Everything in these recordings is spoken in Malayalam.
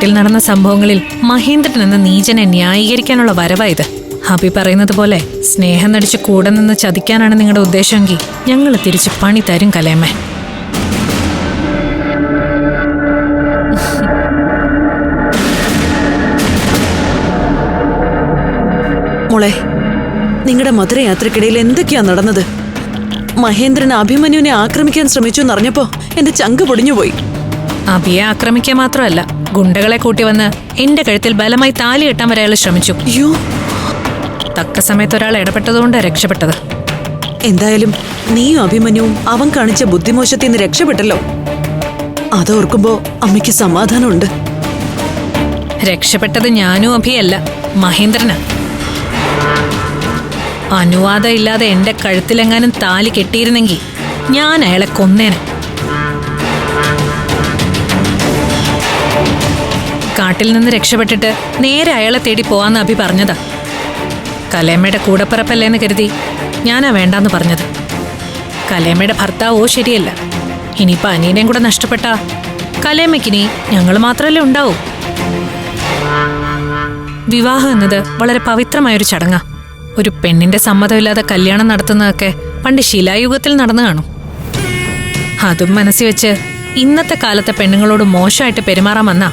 കാട്ടിൽ നടന്ന സംഭവങ്ങളിൽ മഹേന്ദ്രൻ എന്ന നീചനെ ന്യായീകരിക്കാനുള്ള വരവാ ഇത്. അഭി പറയുന്നത് പോലെ സ്നേഹം നടിച്ച് കൂടെ നിന്ന് ചതിക്കാനാണ് നിങ്ങളുടെ ഉദ്ദേശമെങ്കിൽ ഞങ്ങൾ തിരിച്ച് പണി തരും കലേമ്മേ മോളെ നിങ്ങളുടെ മധുരയാത്രക്കിടയിൽ എന്തൊക്കെയാ നടന്നത്? മഹേന്ദ്രൻ അഭിമന്യുവിനെ ആക്രമിക്കാൻ ശ്രമിച്ചു എന്നറിഞ്ഞപ്പോ എന്റെ ചങ്ക് പൊടിഞ്ഞുപോയി. അഭിയെ ആക്രമിക്കുക മാത്രമല്ല ഗുണ്ടകളെ കൂട്ടി വന്ന് എന്റെ കഴുത്തിൽ ബലമായി താലി കെട്ടാൻ വരെ അയാൾ ശ്രമിച്ചു. തക്ക സമയത്ത് ഒരാൾ ഇടപെട്ടതുകൊണ്ട് രക്ഷപ്പെട്ടത്. എന്തായാലും നീയും അഭിമന്യുവും അവൻ കാണിച്ച ബുദ്ധിമോശത്തിൽ നിന്ന് രക്ഷപ്പെട്ടല്ലോ. അതോർക്കുമ്പോ അമ്മയ്ക്ക് സമാധാനമുണ്ട്. രക്ഷപ്പെട്ടത് ഞാനും അഭിയല്ല മഹേന്ദ്രനാ. അനുവാദം ഇല്ലാതെ എന്റെ കഴുത്തിലെങ്ങാനും താലി കെട്ടിയിരുന്നെങ്കിൽ ഞാൻ അയാളെ കൊന്നേനെ. കാട്ടിൽ നിന്ന് രക്ഷപ്പെട്ടിട്ട് നേരെ അയാളെ തേടി പോവാന്ന് അഭി പറഞ്ഞതാ. കലേമ്മയുടെ കൂടപ്പിറപ്പല്ലേന്ന് കരുതി ഞാനാ വേണ്ടാന്ന് പറഞ്ഞത്. കലേമ്മയുടെ ഭർത്താവോ ശരിയല്ല. ഇനിയിപ്പോ അനിയനെയും കൂടെ നഷ്ടപ്പെട്ട കലേമ്മയ്ക്കിനി ഞങ്ങൾ മാത്രമല്ലേ ഉണ്ടാവൂ? വിവാഹം എന്നത് വളരെ പവിത്രമായൊരു ചടങ്ങാ. ഒരു പെണ്ണിന്റെ സമ്മതമില്ലാതെ കല്യാണം നടത്തുന്നതൊക്കെ പണ്ട് ശിലായുഗത്തിൽ നടന്നു കാണും. അതും മനസ്സിൽ വെച്ച് ഇന്നത്തെ കാലത്തെ പെണ്ണുങ്ങളോട് മോശമായിട്ട് പെരുമാറാൻ വന്നാ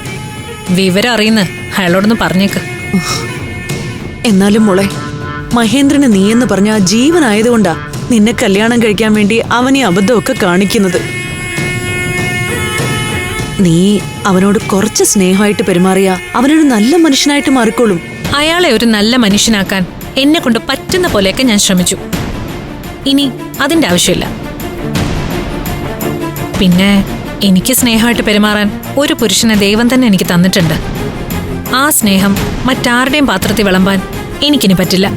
വിവരം അറിയുന്ന അയാളോടൊന്ന് പറഞ്ഞേക്ക്. എന്നാലും മോളെ മഹേന്ദ്രന് നീയെന്ന് പറഞ്ഞ ജീവനായതുകൊണ്ടാ നിന്നെ കല്യാണം കഴിക്കാൻ വേണ്ടി അവൻ ഈ അബദ്ധമൊക്കെ കാണിക്കുന്നത്. നീ അവനോട് കുറച്ച് സ്നേഹമായിട്ട് പെരുമാറിയ അവനൊരു നല്ല മനുഷ്യനായിട്ട് മാറിക്കോളും. അയാളെ ഒരു നല്ല മനുഷ്യനാക്കാൻ എന്നെ കൊണ്ട് പറ്റുന്ന പോലെയൊക്കെ ഞാൻ ശ്രമിച്ചു. ഇനി അതിന്റെ ആവശ്യമില്ല. പിന്നെ എനിക്ക് സ്നേഹമായിട്ട് പെരുമാറാൻ ഒരു പുരുഷനെ ദൈവം തന്നെ എനിക്ക് തന്നിട്ടുണ്ട്. ആ സ്നേഹം മറ്റാരുടെയും പാത്രത്തിൽ വിളമ്പാൻ എനിക്കിനി പറ്റില്ല.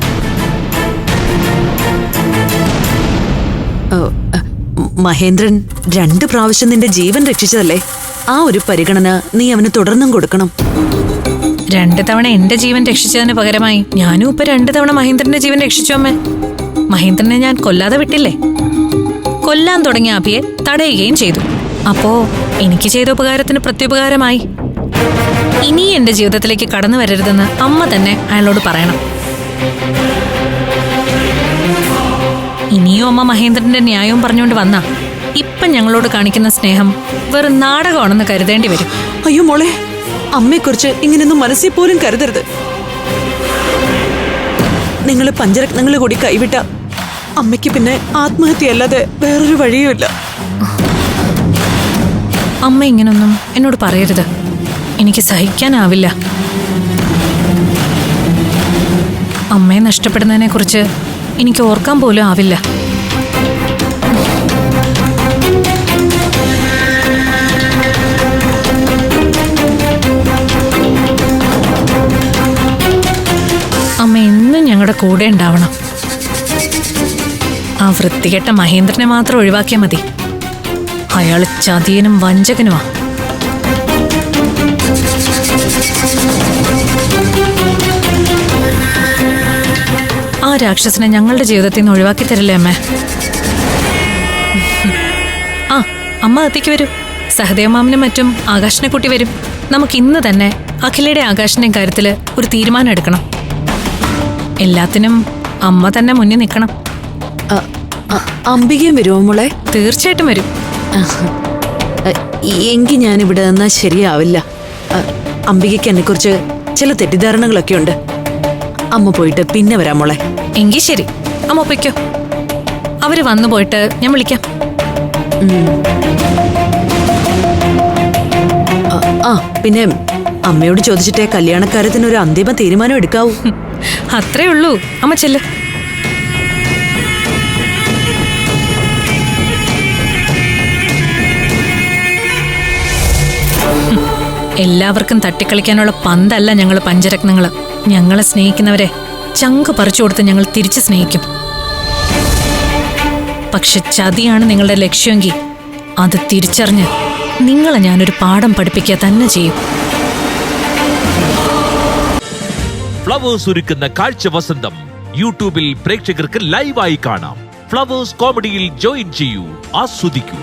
മഹേന്ദ്രൻ രണ്ട് പ്രാവശ്യം നിന്റെ ജീവൻ രക്ഷിച്ചതല്ലേ? ആ ഒരു പരിഗണന നീ അവന് തുടർന്നും കൊടുക്കണം. രണ്ട് തവണ എന്റെ ജീവൻ രക്ഷിച്ചതിന് പകരമായി ഞാനും ഇപ്പൊ രണ്ട് തവണ മഹേന്ദ്രന്റെ ജീവൻ രക്ഷിച്ചു അമ്മേ. മഹേന്ദ്രനെ ഞാൻ കൊല്ലാതെ വിട്ടില്ലേ? കൊല്ലാൻ തുടങ്ങിയ അഭിയെ തടയുകയും ചെയ്തു. അപ്പോ എനിക്ക് ചെയ്ത ഉപകാരത്തിന് പ്രത്യുപകാരമായി. ഇനി എന്റെ ജീവിതത്തിലേക്ക് കടന്നു വരരുതെന്ന് അമ്മ തന്നെ അയാളോട് പറയണം. ഇനിയും അമ്മ മഹേന്ദ്രന്റെ ന്യായവും പറഞ്ഞുകൊണ്ട് വന്ന. ഇപ്പം ഞങ്ങളോട് കാണിക്കുന്ന സ്നേഹം വെറും നാടകമാണെന്ന് കരുതേണ്ടി വരും. അയ്യോ മോളെ അമ്മയെക്കുറിച്ച് ഇങ്ങനെയൊന്നും മനസ്സിൽ പോലും കരുതരുത്. നിങ്ങൾ പഞ്ചരത്നങ്ങൾ കൂടി കൈവിട്ട അമ്മയ്ക്ക് പിന്നെ ആത്മഹത്യ ആത്മഹത്യയല്ലാതെ വേറൊരു വഴിയുമില്ല. അമ്മ ഇങ്ങനൊന്നും എന്നോട് പറയരുത്. എനിക്ക് സഹിക്കാനാവില്ല. അമ്മയെ നഷ്ടപ്പെടുന്നതിനെ കുറിച്ച് എനിക്ക് ഓർക്കാൻ പോലും ആവില്ല. അമ്മ എന്നും ഞങ്ങളുടെ കൂടെ ഉണ്ടാവണം. ആ വൃത്തികെട്ട മഹേന്ദ്രനെ മാത്രം ഒഴിവാക്കിയാൽ മതി. അയാൾ ചതിയനും വഞ്ചകനുമാ. ആ രാക്ഷസനെ ഞങ്ങളുടെ ജീവിതത്തിൽ നിന്ന് ഒഴിവാക്കി തരില്ലേ അമ്മേ? ആ അമ്മ എത്തിക്ക് വരൂ. സഹദേവമാമനും മറ്റും ആകാശിനെ കൂട്ടി വരും. നമുക്ക് ഇന്ന് തന്നെ അഖിലയുടെ ആകാശിന്റെ കാര്യത്തിൽ ഒരു തീരുമാനം എടുക്കണം. എല്ലാത്തിനും അമ്മ തന്നെ മുന്നിൽ നിൽക്കണം. അംബികയും വരുമോ മോളെ? തീർച്ചയായിട്ടും വരും. എങ്കിൽ ഞാനിവിടെ നിന്നാൽ ശരിയാവില്ല. അംബികയ്ക്ക് അംബികയ്ക്ക് എന്നെക്കുറിച്ച് ചില തെറ്റിദ്ധാരണകളൊക്കെ ഉണ്ട്. അമ്മ പോയിട്ട് പിന്നെ വരാം മോളെ. എങ്കിൽ ശരി. അമ്മ പൊയ്ക്കോ. അവർ വന്നു പോയിട്ട് ഞാൻ വിളിക്കാം. ആ പിന്നെ അമ്മയോട് ചോദിച്ചിട്ടേ കല്യാണക്കാര്യത്തിന് ഒരു അന്തിമ തീരുമാനം എടുക്കാവൂ. അത്രേ ഉള്ളൂ. അമ്മ ചെല്ല്. എല്ലാവർക്കും തട്ടിക്കളിക്കാനുള്ള പന്തല്ല ഞങ്ങൾ പഞ്ചരത്നങ്ങൾ. ഞങ്ങളെ സ്നേഹിക്കുന്നവരെ ചങ്ക് പറിച്ചു കൊടുത്ത് ഞങ്ങൾ തിരിച്ചു സ്നേഹിക്കും. പക്ഷെ ചതിയാണ് നിങ്ങളുടെ ലക്ഷ്യമെങ്കിൽ അത് തിരിച്ചറിഞ്ഞ് നിങ്ങളെ ഞാനൊരു പാഠം പഠിപ്പിക്കുക തന്നെ ചെയ്യും. ഫ്ലവേഴ്സ് ഒരുക്കുന്ന കാഴ്ച വസന്തം യൂട്യൂബിൽ പ്രേക്ഷകർക്ക് ലൈവായി കാണാം. ഫ്ലവേഴ്സ് കോമഡിയിൽ ജോയിൻ ചെയ്യൂ ആസ്വദിക്കൂ.